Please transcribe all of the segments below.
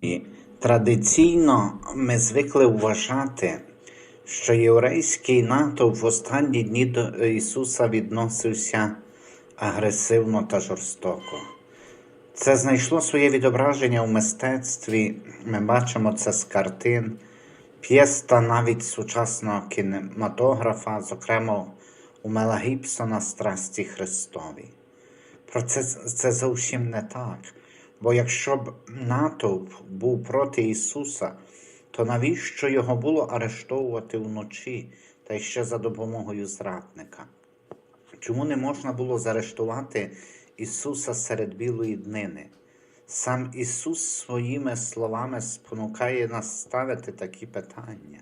І Традиційно ми звикли вважати, що єврейський натовп в останні дні до Ісуса відносився агресивно та жорстоко. Це знайшло своє відображення у мистецтві. Ми бачимо це з картин, п'єс та навіть сучасного кінематографа, зокрема у Мела Гібсона Страсті Христові. Про це, це зовсім не так. Бо якщо б натовп був проти Ісуса, то навіщо його було арештовувати вночі та ще за допомогою зрадника? Чому не можна було заарештувати Ісуса серед білої днини? Сам Ісус своїми словами спонукає нас ставити такі питання.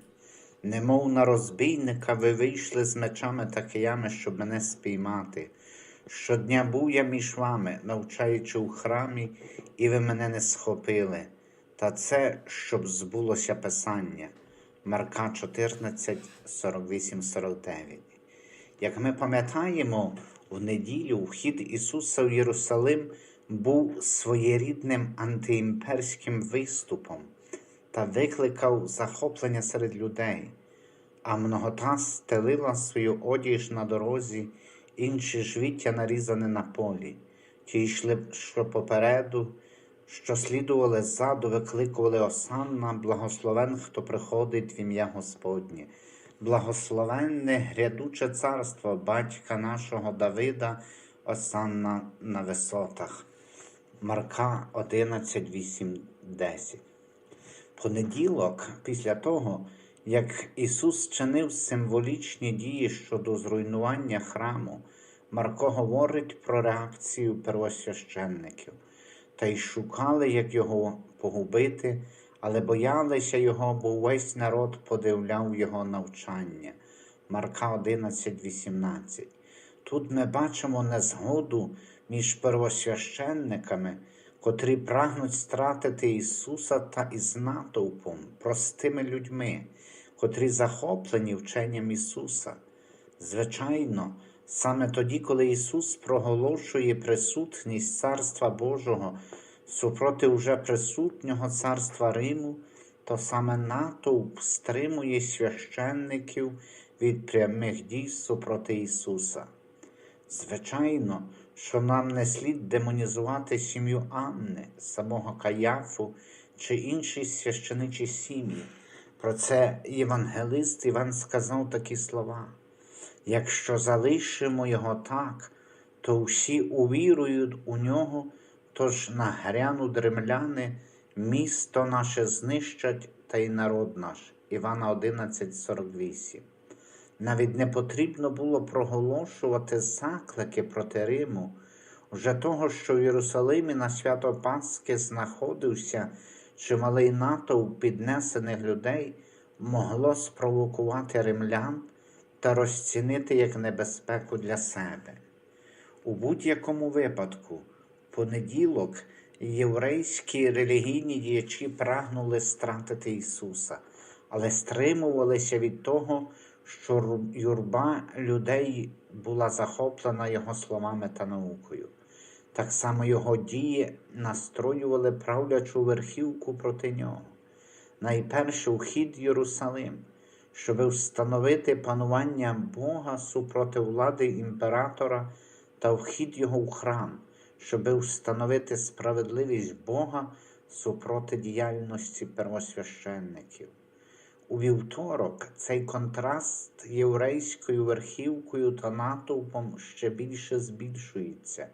Немов на розбійника ви вийшли з мечами та киями, щоб мене спіймати. Щодня був я між вами, навчаючи у храмі, і ви мене не схопили. Та це, щоб збулося Писання. Марка 14, 48, 49. Як ми пам'ятаємо, в неділю вхід Ісуса в Єрусалим був своєрідним антиімперським виступом та викликав захоплення серед людей, а многота стелила свою одіж на дорозі, інші жвіття нарізане на полі. Ті йшли, що попереду, що слідували ззаду, викликували Осанна, благословен, хто приходить в ім'я Господнє. Благословенне грядуче царство батька нашого Давида, Осанна на висотах. Марка 11, 8, 10. Понеділок, після того, як Ісус чинив символічні дії щодо зруйнування храму, Марко говорить про реакцію первосвященників та й шукали, як його погубити, але боялися його, бо весь народ подивляв його навчання. Марка 11, 18. Тут ми бачимо незгоду між первосвященниками, котрі прагнуть стратити Ісуса та із натовпом, простими людьми, котрі захоплені вченням Ісуса. Звичайно, саме тоді, коли Ісус проголошує присутність Царства Божого супроти уже присутнього царства Риму, то саме натовп стримує священників від прямих дій супроти Ісуса. Звичайно, що нам не слід демонізувати сім'ю Анни, самого Каяфу чи інші священичі сім'ї. Про це євангелист Іван сказав такі слова. Якщо залишимо його так, то всі увірують у нього, тож нагрянуть римляни, місто наше знищать та й народ наш. Івана 11,48. Навіть не потрібно було проголошувати заклики проти Риму, вже того, що в Єрусалимі на свято Пасхи знаходився чималий натовп піднесених людей, могло спровокувати римлян та розцінити як небезпеку для себе. У будь-якому випадку, понеділок єврейські релігійні діячі прагнули стратити Ісуса, але стримувалися від того, що юрба людей була захоплена Його словами та наукою. Так само його дії настроювали правлячу верхівку проти нього. Найперше вхід Єрусалим, щоб встановити панування Бога супроти влади імператора та вхід його в храм, щоб встановити справедливість Бога супроти діяльності первосвященників. У вівторок цей контраст єврейською верхівкою та натовпом ще більше збільшується.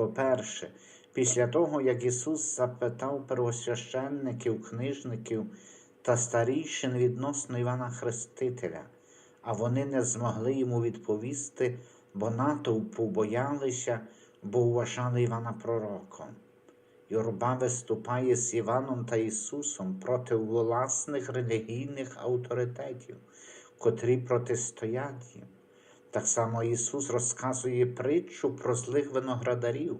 По-перше, після того, як Ісус запитав первосвященників, книжників та старійшин відносно Івана Хрестителя, а вони не змогли йому відповісти, бо натовпу боялися, бо вважали Івана пророком. Юрба виступає з Іваном та Ісусом проти власних релігійних авторитетів, котрі протистоять їм. Так само Ісус розказує притчу про злих виноградарів,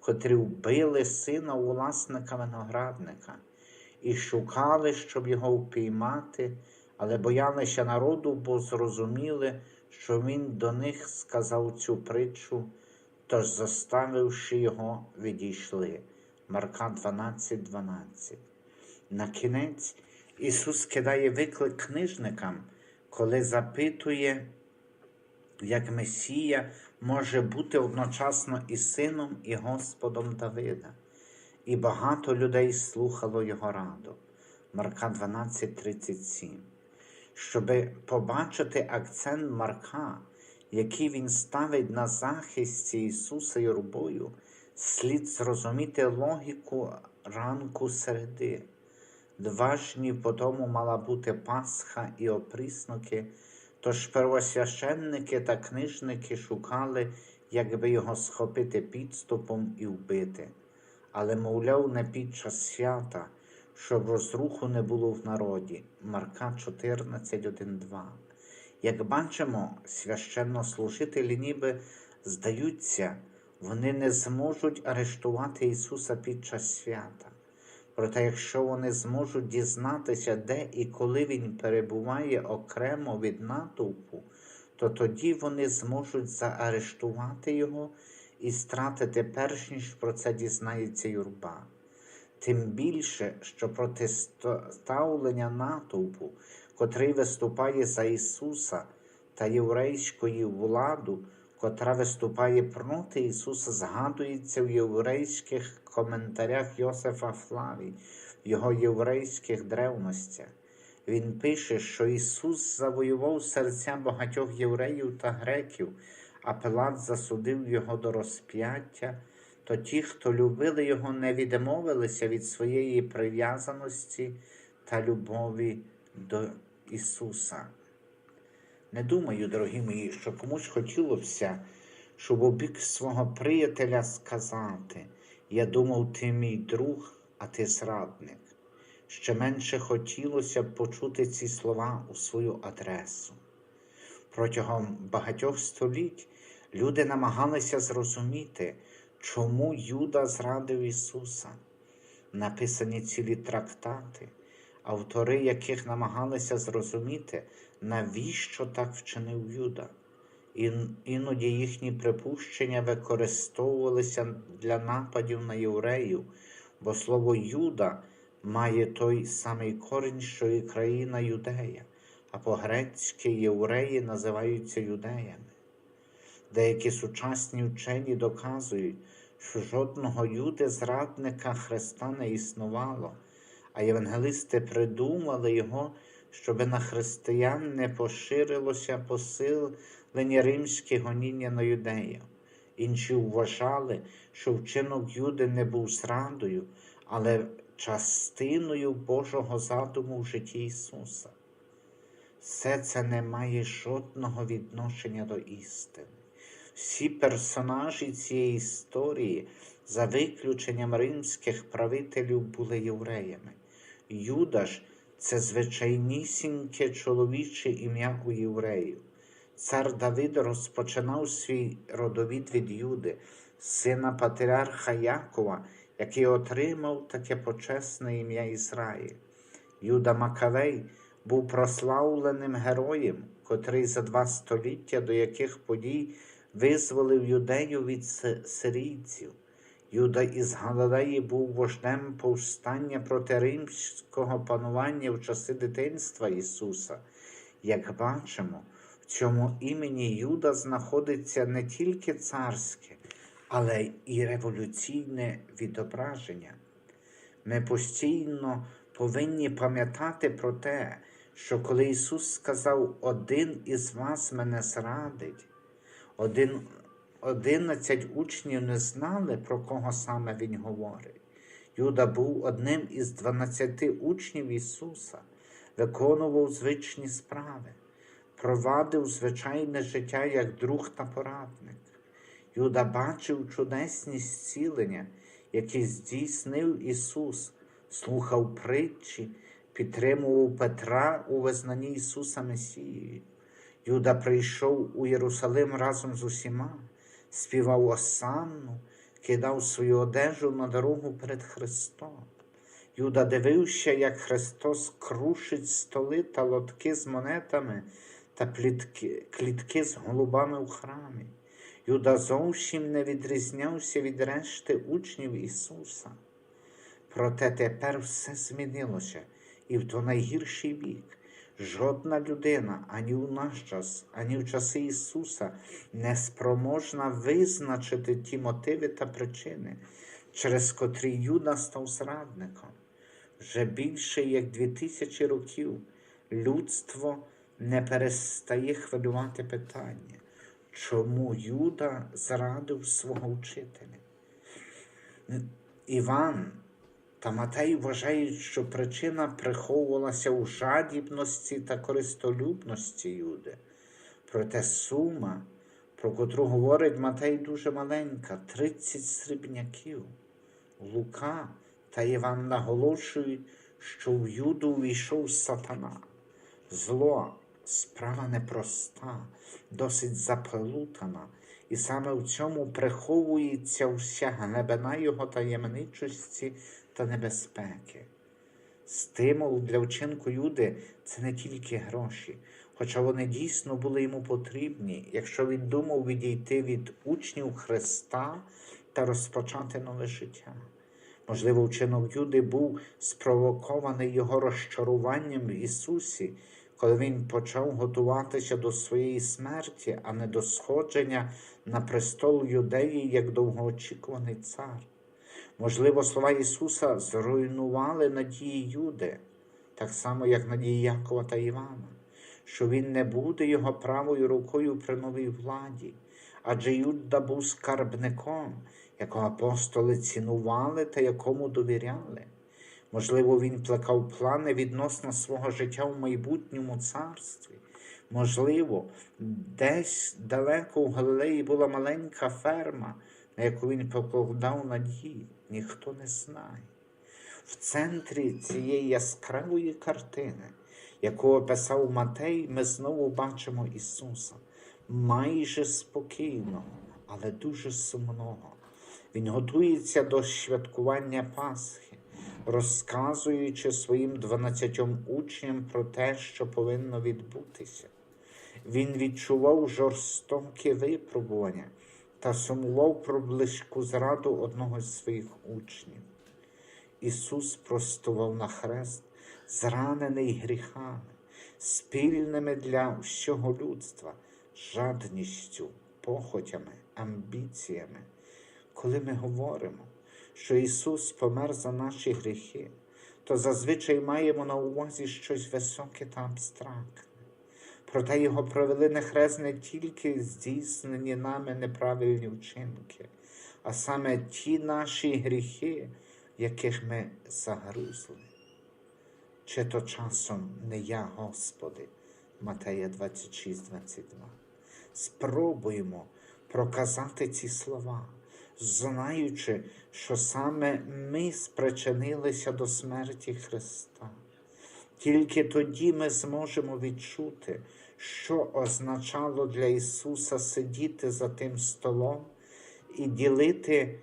котрі вбили сина власника виноградника і шукали, щоб його впіймати, але боялися народу, бо зрозуміли, що Він до них сказав цю притчу, тож, заставивши його, відійшли. Марка 12, 12. На кінець Ісус кидає виклик книжникам, коли запитує, як Месія може бути одночасно і сином, і Господом Давида. І багато людей слухало його раду. Марка 12:37. Щоби побачити акцент Марка, який він ставить на захисті Ісуса юрбою, слід зрозуміти логіку ранку середи. Два ж дні по тому мала бути Пасха і опрісники, тож первосвященники та книжники шукали, як би його схопити підступом і вбити. Але, мовляв, не під час свята, щоб розруху не було в народі. Марка 14, 1, 2. Як бачимо, священнослужителі ніби здаються, вони не зможуть арештувати Ісуса під час свята. Проте, якщо вони зможуть дізнатися, де і коли Він перебуває окремо від натовпу, то тоді вони зможуть заарештувати Його і стратити перш ніж про це дізнається юрба. Тим більше, що протиставлення натовпу, котрий виступає за Ісуса та єврейської владу, котра виступає проти Ісуса, згадується в єврейських коментарях Йосифа Флаві, в його єврейських древностях. Він пише, що Ісус завоював серця багатьох євреїв та греків, а Пилат засудив Його до розп'яття, то ті, хто любили Його, не відмовилися від своєї прив'язаності та любові до Ісуса. Не думаю, дорогі мої, що комусь хотілося, щоб у бік свого приятеля сказати, я думав, ти мій друг, а ти зрадник. Ще менше хотілося б почути ці слова у свою адресу. Протягом багатьох століть люди намагалися зрозуміти, чому Юда зрадив Ісуса. Написані цілі трактати, автори яких намагалися зрозуміти, навіщо так вчинив Юда. Іноді їхні припущення використовувалися для нападів на євреїв, бо слово Юда має той самий корінь, що і країна Юдея, а по-грецьки євреї називаються юдеями. Деякі сучасні вчені доказують, що жодного юди зрадника Христа не існувало, а євангелисти придумали його, щоби на християн не поширилося посилення римське гоніння на юдеїв. Інші вважали, що вчинок Юди не був зрадою, але частиною Божого задуму в житті Ісуса. Все це не має жодного відношення до істини. Всі персонажі цієї історії, за виключенням римських правителів, були євреями. Юда ж це звичайнісіньке чоловіче ім'я у євреїв. Цар Давид розпочинав свій родовід від Юди, сина патріарха Якова, який отримав таке почесне ім'я Ізраїль. Юда Макавей був прославленим героєм, котрий за два століття до яких подій визволив юдею від сирійців. Юда із Галилеї був вождем повстання проти римського панування в часи дитинства Ісуса. Як бачимо, в цьому імені Юда знаходиться не тільки царське, але і революційне відображення. Ми постійно повинні пам'ятати про те, що коли Ісус сказав, один із вас мене зрадить, один, одинадцять учнів не знали, про кого саме Він говорить. Юда був одним із дванадцяти учнів Ісуса, виконував звичні справи, провадив звичайне життя як друг та порадник. Юда бачив чудесні зцілення, які здійснив Ісус, слухав притчі, підтримував Петра у визнанні Ісуса Месією. Юда прийшов у Єрусалим разом з усіма, співав осанну, кидав свою одежу на дорогу перед Христом. Юда дивився, як Христос крушить столи та лотки з монетами та плітки, клітки з голубами в храмі. Юда зовсім не відрізнявся від решти учнів Ісуса. Проте тепер все змінилося, і в то найгірший вік. Жодна людина ані у наш час, ані в часи Ісуса не спроможна визначити ті мотиви та причини, через котрі Юда став зрадником. Вже більше як дві тисячі років людство не перестає хвилювати питання, чому Юда зрадив свого вчителя. Іван та Матей вважають, що причина приховувалася у жадібності та користолюбності Юди. Проте сума, про котру говорить Матей, дуже маленька 30 срібняків. Лука та Іван наголошують, що в Юду увійшов сатана. Зло справа непроста, досить заплутана, і саме в цьому приховується вся глибина його таємничості та небезпеки. Стимул для вчинку Юди це не тільки гроші, хоча вони дійсно були йому потрібні, якщо він думав відійти від учнів Христа та розпочати нове життя. Можливо, вчинок Юди був спровокований його розчаруванням в Ісусі, коли він почав готуватися до своєї смерті, а не до сходження на престол юдеї як довгоочікуваний цар. Можливо, слова Ісуса зруйнували надії Юди, так само, як надії Якова та Івана, що Він не буде його правою рукою при новій владі, адже Юда був скарбником, якого апостоли цінували та якому довіряли. Можливо, він плекав плани відносно свого життя в майбутньому царстві. Можливо, десь далеко в Галилеї була маленька ферма, на яку він покладав надії, ніхто не знає. В центрі цієї яскравої картини, яку описав Матей, ми знову бачимо Ісуса, майже спокійного, але дуже сумного. Він готується до святкування Пасхи, розказуючи своїм дванадцятьом учням про те, що повинно відбутися. Він відчував жорстоке випробування та сумував про близьку зраду одного з своїх учнів. Ісус простував на хрест, зранений гріхами, спільними для всього людства, жадністю, похотями, амбіціями. Коли ми говоримо, що Ісус помер за наші гріхи, то зазвичай маємо на увазі щось високе та абстрактне. Проте його провели на хрест не тільки здійснені нами неправильні вчинки, а саме ті наші гріхи, яких ми загрузли. Чи то часом не я, Господи, Матея 26, 22. Спробуємо проказати ці слова, знаючи, що саме ми спричинилися до смерті Христа. Тільки тоді ми зможемо відчути, що означало для Ісуса сидіти за тим столом і ділити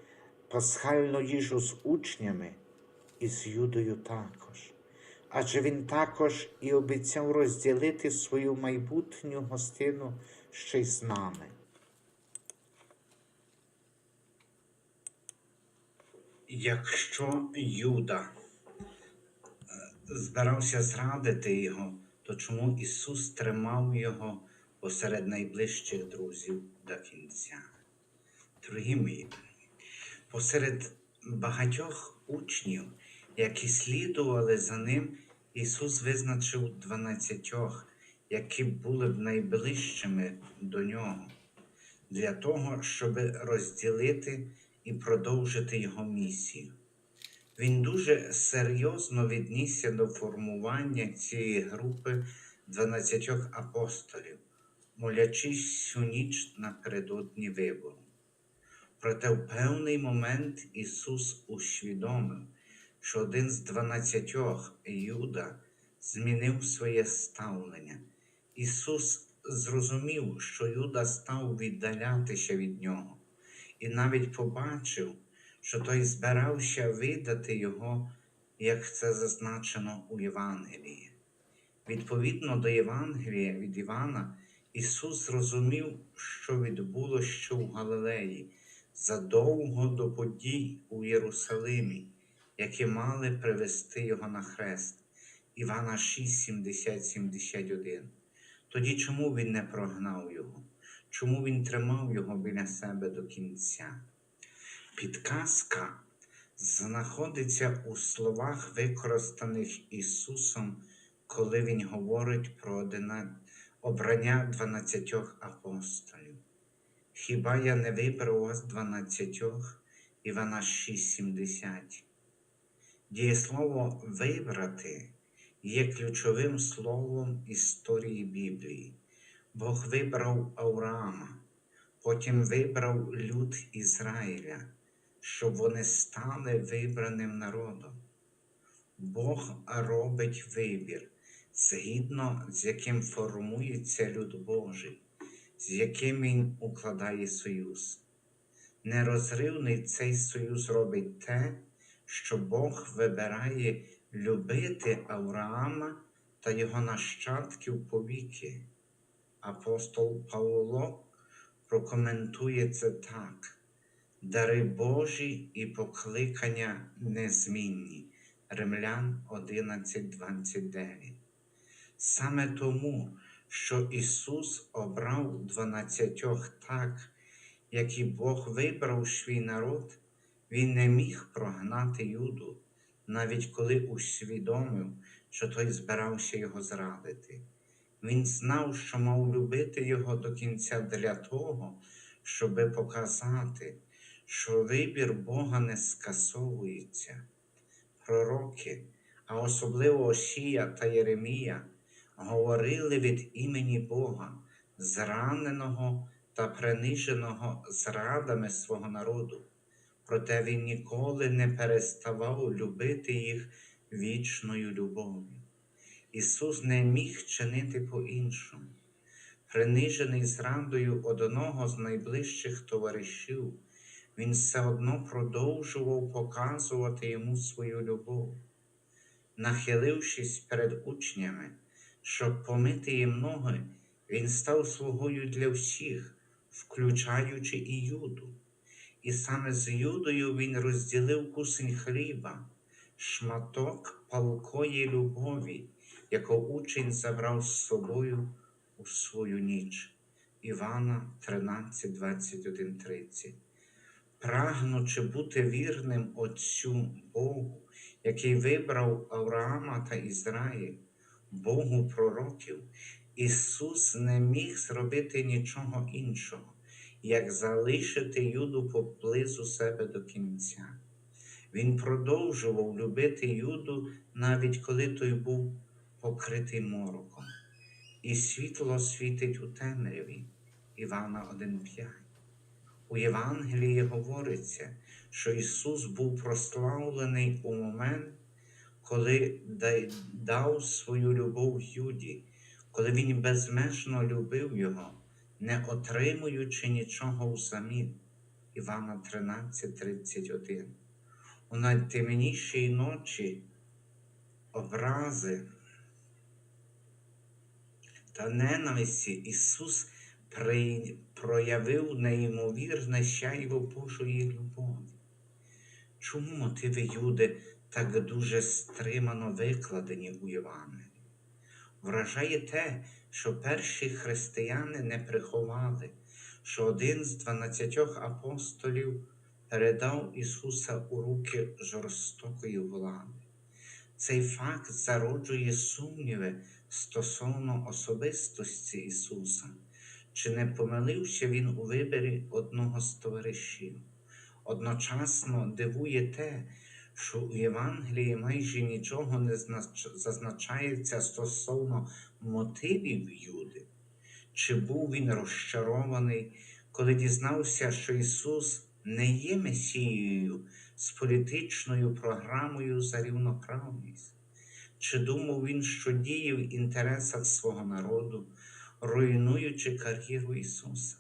пасхальну їжу з учнями і з Юдою також. Адже Він також і обіцяв розділити свою майбутню гостину ще й з нами. Якщо Юда збирався зрадити його, то чому Ісус тримав його посеред найближчих друзів до кінця? Дорогі мої, посеред багатьох учнів, які слідували за ним, Ісус визначив дванадцятьох, які були б найближчими до нього, для того, щоб розділити і продовжити Його місію. Він дуже серйозно віднісся до формування цієї групи 12 апостолів, молячись всю ніч напередодні вибору. Проте в певний момент Ісус усвідомив, що один з дванадцятьох Юда змінив своє ставлення. Ісус зрозумів, що Юда став віддалятися від нього, і навіть побачив, що той збирався видати його, як це зазначено у Євангелії. Відповідно до Євангелія від Івана, Ісус зрозумів, що відбулося що в Галилеї задовго до подій у Єрусалимі, які мали привести його на хрест. Івана 6, 70, 71. Тоді чому він не прогнав його? Чому він тримав його біля себе до кінця? Підказка знаходиться у словах, використаних Ісусом, коли Він говорить про обрання дванадцятьох апостолів. Хіба я не вибрав вас дванадцятьох? Івана 6,70. Дієслово вибрати є ключовим словом історії Біблії. Бог вибрав Авраама, потім вибрав люд Ізраїля, щоб вони стали вибраним народом. Бог робить вибір, згідно з яким формується люд Божий, з яким Він укладає союз. Нерозривний цей союз робить те, що Бог вибирає любити Авраама та його нащадків повіки. Апостол Павло прокоментує це так: дари Божі і покликання незмінні. Римлян 11.29. Саме тому, що Ісус обрав дванадцятьох так, як і Бог вибрав свій народ, Він не міг прогнати Юду, навіть коли усвідомив, що той збирався його зрадити. Він знав, що мав любити його до кінця для того, щоби показати, що вибір Бога не скасовується. Пророки, а особливо Осія та Єремія, говорили від імені Бога, зраненого та приниженого зрадами свого народу. Проте він ніколи не переставав любити їх вічною любов'ю. Ісус не міг чинити по-іншому. Принижений зрадою одного з найближчих товаришів, він все одно продовжував показувати йому свою любов. Нахилившись перед учнями, щоб помити їм ноги, він став слугою для всіх, включаючи і Юду. І саме з Юдою він розділив кусень хліба, шматок палкої любові, яку учень забрав з собою у свою ніч. Івана 13, 21, 30. Прагнучи бути вірним Отцю Богу, який вибрав Авраама та Ізраїль, Богу пророків, Ісус не міг зробити нічого іншого, як залишити Юду поблизу себе до кінця. Він продовжував любити Юду, навіть коли той був покритий мороком. І світло світить у темряві. Івана 1,5. У Євангелії говориться, що Ісус був прославлений у момент, коли дав свою любов Юді, коли Він безмежно любив Його, не отримуючи нічого взамін. Івана 13:31. У найтемнішій ночі образи та ненависті Ісус при- проявив неймовірне сяйво Божої любові. Чому мотиви Юди так дуже стримано викладені у Євангелії? Вражає те, що перші християни не приховали, що один з дванадцятьох апостолів передав Ісуса у руки жорстокої влади. Цей факт зароджує сумніви стосовно особистості Ісуса, чи не помилився Він у виборі одного з товаришів. Одночасно дивує те, що у Євангелії майже нічого не зазначається стосовно мотивів Юди. Чи був він розчарований, коли дізнався, що Ісус не є Месією з політичною програмою за рівноправність? Чи думав він, що діє в інтересах свого народу, руйнуючи кар'єру Ісуса?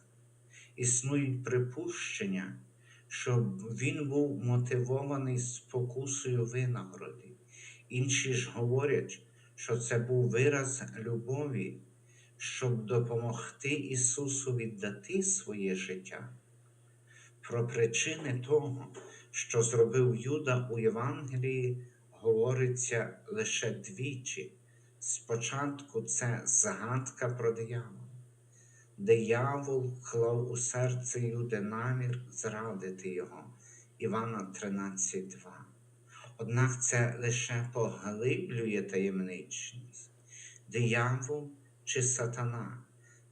Існують припущення, що він був мотивований спокусою винагороди. Інші ж говорять, що це був вираз любові, щоб допомогти Ісусу віддати своє життя. Про причини того, що зробив Юда у Євангелії, говориться лише двічі. Спочатку це згадка про диявола. Диявол клав у серце Юди намір зрадити його. Івана 13.2. Однак це лише поглиблює таємничність. Диявол чи сатана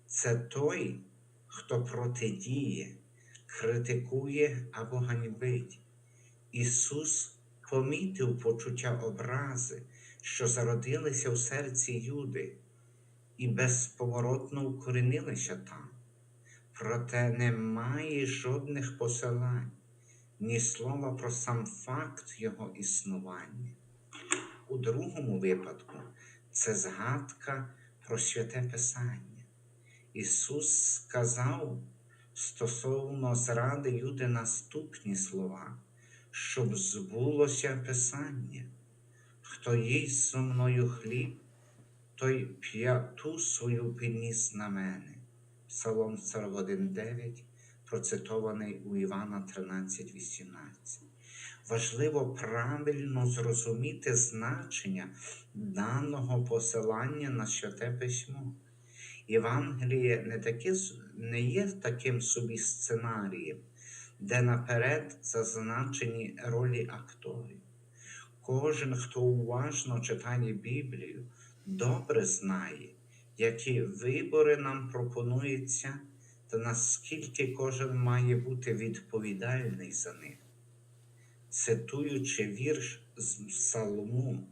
це той, хто протидіє, критикує або ганьбить. Ісус помітив почуття образи, що зародилися в серці Юди, і безповоротно укорінилися там. Проте немає жодних посилань, ні слова про сам факт його існування. У другому випадку це згадка про святе Писання. Ісус сказав стосовно зради Юди наступні слова, щоб збулося Писання. Хто їсть зо мною хліб, той п'яту свою підніс на мене. Псалом 41.9, процитований у Івана 13.18. Важливо правильно зрозуміти значення даного посилання на святе письмо. Євангеліє не, таке, не є таким собі сценарієм, де наперед зазначені ролі акторів. Кожен, хто уважно читає Біблію, добре знає, які вибори нам пропонуються, та наскільки кожен має бути відповідальний за них. Цитуючи вірш з Псалму,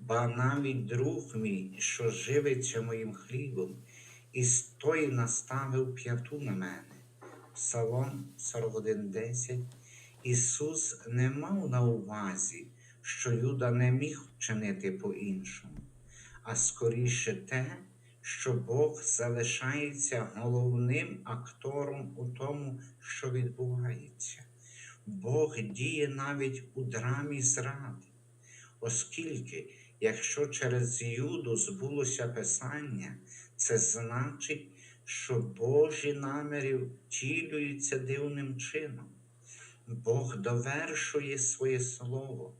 ба навіть друг мій, що живиться моїм хлібом, і той наставив п'яту на мене. Псалом 41.10 Ісус не мав на увазі, що Юда не міг вчинити по-іншому, а скоріше те, що Бог залишається головним актором у тому, що відбувається. Бог діє навіть у драмі зради, оскільки, якщо через Юду збулося Писання, це значить, що Божі наміри втілюються дивним чином. Бог довершує своє слово,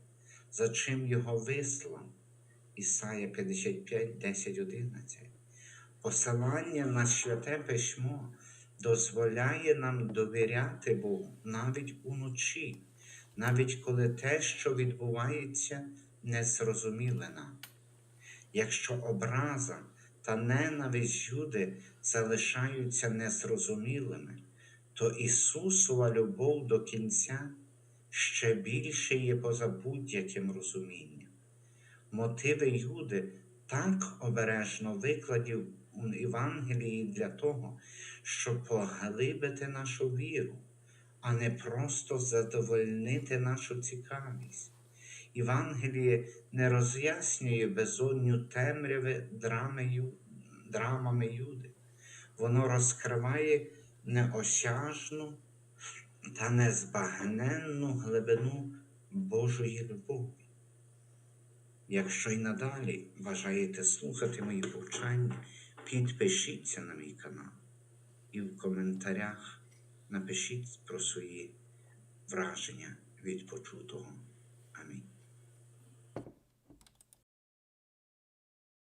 за чим його вислав. Ісая 55, 10, 11. Посилання на святе письмо дозволяє нам довіряти Богу навіть уночі, навіть коли те, що відбувається, не зрозуміле нам. Якщо образа та ненависть Юди залишаються незрозумілими, то Ісусова любов до кінця ще більше є поза будь-яким розумінням. Мотиви Юди так обережно викладів у Євангелії для того, щоб поглибити нашу віру, а не просто задовольнити нашу цікавість. Євангеліє не роз'яснює безодню темряви драмами Юди. Воно розкриває неосяжну та незбагненну глибину Божої любові. Якщо й надалі бажаєте слухати мої повчання, підпишіться на мій канал і в коментарях напишіть про свої враження від почутого.